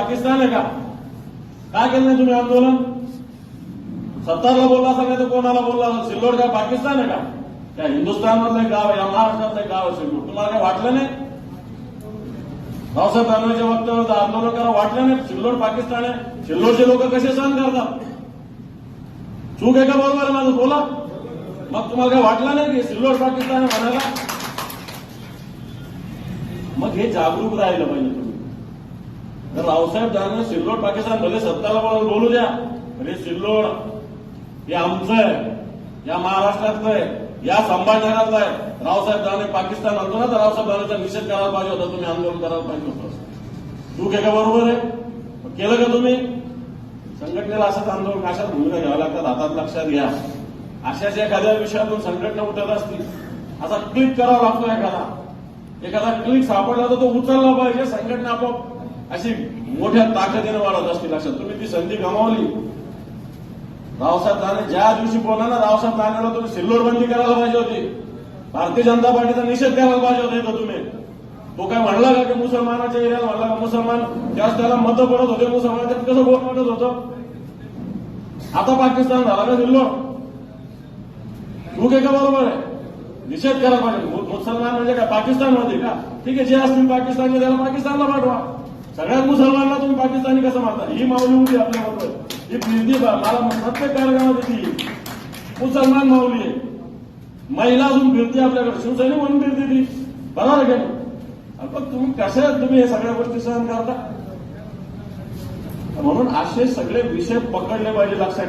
पाकिस्तान आहे का? काय केलं नाही तुम्ही आंदोलन? सत्तारला बोलला असाल काय तर कोणाला बोलला असाल? सिल्लोड काय पाकिस्तान आहे का? त्या हिंदुस्थानमधलं एक गाव आहे या महाराष्ट्रातलं गाव आहे सिल्लोड. तुम्हाला काय वाटलं नाही? रावसाहेब दानवेच्या वक्तव्यावर आंदोलन करा वाटलं नाही. सिल्लोड पाकिस्तान आहे. सिल्लोडचे लोक कसे सहन करतात? चूक आहे का बरोबर आहे माझं? बोला. मग तुम्हाला काय वाटलं नाही की सिल्लोड पाकिस्तान आहे म्हणायला? मग हे जागरूक राहिलं पाहिजे तुम्ही. तर रावसाहेब दानवे सिल्लोड पाकिस्तान भले सत्ताला पण बोलू द्या म्हणजे सिल्लोड हे आमचं आहे या महाराष्ट्रातलं आहे या संभाजीनगरातलं आहे. रावसाहेब दानवे पाकिस्तान म्हणतो ना तर रावसाहेब दानवेचा निषेध करायला पाहिजे होता तुम्ही आंदोलन करायला पाहिजे होतं. तू आहे का बरोबर आहे? केलं का तुम्ही? संघटनेला असंच आंदोलन अशाच भूमिका घ्याव्या लागतात हातात लक्षात घ्या. अशाच एखाद्या विषयातून संघटना उठत असतील असा क्लिक करावा लागतो एखादा. एखादा क्लिक सापडला तर तो उचलला पाहिजे संघटना आपोआप अशी मोठ्या ताकदीनं वाढत असतील लक्षात तुम्ही ती संधी गमावली. रावसाहेब दानवे ज्या दिवशी बोला ना रावसाहेब दानवेला तुम्ही सिल्लोर बंदी करायला पाहिजे होती. भारतीय जनता पार्टीचा निषेध करायला पाहिजे होता इथं तुम्ही. तो काय म्हणला का की मुसलमानाच्या एरियात म्हणला का मुसलमान? त्याच त्याला मतं पडत होते मुसलमान कसं बोल पडत होतं? आता पाकिस्तान झाला का सिल्लोर तू आहे का बरोबर आहे? निषेध करायला पाहिजे. मुसलमान म्हणजे काय? पाकिस्तानमध्ये का? ठीक आहे जे असतील पाकिस्तानचे त्याला पाकिस्तानला पाठवा. सगळ्या मुसलमानला तुम्ही पाकिस्तानी कसं मानता ही माऊली होती आपल्याबरोबर. ही फिरती बा- मला प्रत्येक कार्यक्रमात येते मुसलमान माऊली आहे. महिला अजून फिरते आपल्याकडे. शिवसैनिक म्हणून फिरते ती. बरोबर आहे का नाही? पण तुम्ही कशा तुम्ही हे सगळ्या गोष्टी सहन करता? म्हणून असे सगळे विषय पकडले पाहिजे लक्षात